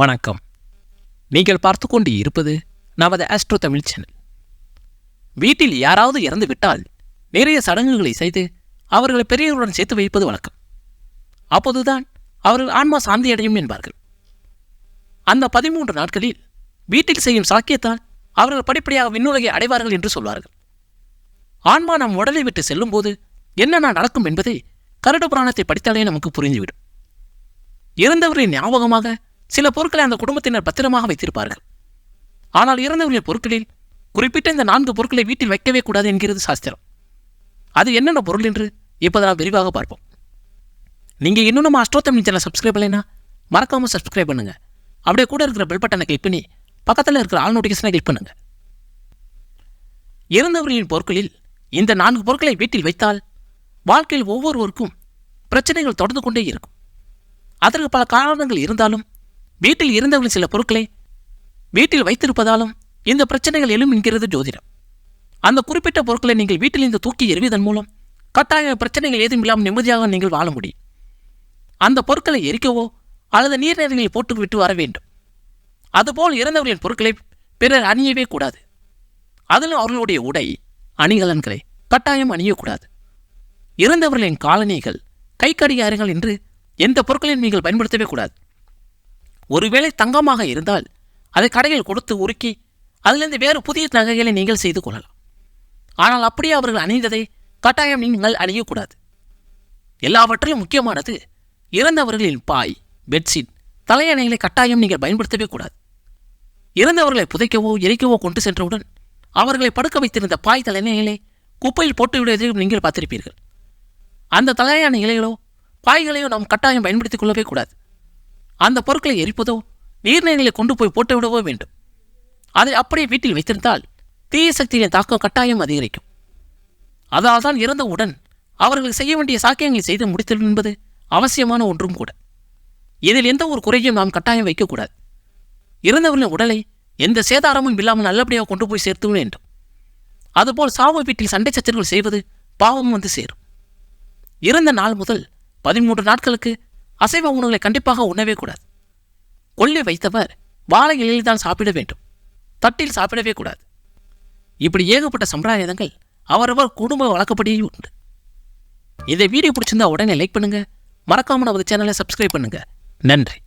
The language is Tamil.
வணக்கம். நீங்கள் பார்த்து கொண்டு இருப்பது நமது ஆஸ்ட்ரோ தமிழ் சேனல் வீட்டில் யாராவது இறந்து விட்டால் நிறைய சடங்குகளை செய்து அவர்களை பெரியவருடன் சேர்த்து வைப்பது வழக்கம் அப்போதுதான் அவர்கள் ஆன்மா சாந்தி அடையும் என்பார்கள். அந்த பதிமூன்று நாட்களில் வீட்டில் செய்யும் சாக்கியத்தால் அவர்கள் படிப்படியாக விண்ணுலகை அடைவார்கள் என்று சொல்வார்கள். ஆன்மா நம் உடலை விட்டு செல்லும்போது என்னென்ன நடக்கும் என்பதை கருட புராணத்தை படித்தாலே நமக்கு புரிந்துவிடும். இறந்தவரின் ஞாபகமாக சில பொருட்களை அந்த குடும்பத்தினர் பத்திரமாக வைத்திருப்பார்கள். ஆனால் இறந்தவர்களின் பொருட்களில் குறிப்பிட்ட இந்த நான்கு பொருட்களை வீட்டில் வைக்கவே கூடாது என்கிறது சாஸ்திரம். அது என்னென்ன பொருள் என்று இப்போது நாம் விரிவாக பார்ப்போம். நீங்கள் இன்னும் நம்ம அஷ்டோத்தம் சேனல் சப்ஸ்கிரைப் பண்ணலைன்னா மறக்காமல் சப்ஸ்கிரைப் பண்ணுங்க. அப்படியே கூட இருக்கிற பெல் பட்டனை கிளிக் பண்ணி பக்கத்தில் இருக்கிற ஆல் நோட்டிஃபிகேஷனை கிளிக் பண்ணுங்கள் இறந்தவர்களின் பொருட்களில் இந்த நான்கு பொருட்களை வீட்டில் வைத்தால் வாழ்க்கையில் ஒவ்வொருவருக்கும் பிரச்சனைகள் தொடர்ந்து கொண்டே இருக்கும். அதற்கு பல காரணங்கள் இருந்தாலும் வீட்டில் இருந்தவர்கள் சில பொருட்களை வீட்டில் வைத்திருப்பதாலும் இந்த பிரச்சனைகள் எழும் என்கிறது ஜோதிடம். அந்த குறிப்பிட்ட பொருட்களை நீங்கள் வீட்டில் இருந்து தூக்கி எறிவதன் மூலம் கட்டாய பிரச்சனைகள் ஏதும் இல்லாமல் நிம்மதியாக நீங்கள் வாழ முடியும். அந்த பொருட்களை எரிக்கவோ அல்லது நீர்நிலைகளில் போட்டு விட்டு வர வேண்டும். அதுபோல் இறந்தவர்களின் பொருட்களை பிறர் அணியவே கூடாது. அதிலும் அவர்களுடைய உடை அணிகலன்களை கட்டாயம் அணியக்கூடாது. இறந்தவர்களின் காலணிகள் கை கடிகாரங்கள் என்று எந்த பொருட்களையும் நீங்கள் பயன்படுத்தவே கூடாது. ஒருவேளை தங்கமாக இருந்தால் அதை கடையில் கொடுத்து உருக்கி அதிலிருந்து வேறு புதிய நகைகளை நீங்கள் செய்து கொள்ளலாம். ஆனால் அப்படியே அவர்கள் அணிந்ததை கட்டாயம் நீங்கள் அணியக்கூடாது. எல்லாவற்றிலும் முக்கியமானது இறந்தவர்களின் பாய் பெட்ஷீட் தலையணைகளை கட்டாயம் நீங்கள் பயன்படுத்தவே கூடாது. இறந்தவர்களை புதைக்கவோ எரிக்கவோ கொண்டு சென்றவுடன் அவர்களை படுக்க வைத்திருந்த பாய் தலையணைகளை குப்பையில் போட்டு விடுவதையும் நீங்கள் பார்த்திருப்பீர்கள். அந்த தலையான இலைகளோ பாய்களையோ நாம் கட்டாயம் பயன்படுத்திக் கொள்ளவே கூடாது. அந்த பொருட்களை எரிப்பதோ நீர்நிலைகளை கொண்டு போய் போட்டுவிடவோ வேண்டும். அதை அப்படியே வீட்டில் வைத்திருந்தால் தீய சக்தியின் தாக்கம் கட்டாயம் அதிகரிக்கும். அதால் தான் இறந்தவுடன் அவர்கள் செய்ய வேண்டிய சாக்கியங்களை செய்து முடித்தல் என்பது அவசியமான ஒன்றும் கூட. இதில் எந்த ஒரு குறையும் நாம் கட்டாயம் வைக்கக்கூடாது. இறந்தவர்களின் உடலை எந்த சேதாரமும் இல்லாமல் நல்லபடியாக கொண்டு போய் சேர்த்து வேண்டும். அதுபோல் சாவு வீட்டில் சண்டை சச்சரவுகள் செய்வது பாவம் வந்து சேரும். இறந்த நாள் முதல் பதிமூன்று நாட்களுக்கு அசைவ உணவுகளை கண்டிப்பாக உண்ணவே கூடாது. கொள்ளை வைத்தவர் வாழை இலையில் தான் சாப்பிட வேண்டும். தட்டில் சாப்பிடவே கூடாது. இப்படி ஏகப்பட்ட சம்பிரதாயங்கள் அவரவர் குடும்ப வழக்கப்படியே உண்டு. இதை வீடியோ பிடிச்சிருந்தா உடனே லைக் பண்ணுங்க. மறக்காமல் நமது சேனலை சப்ஸ்கிரைப் பண்ணுங்க. நன்றி.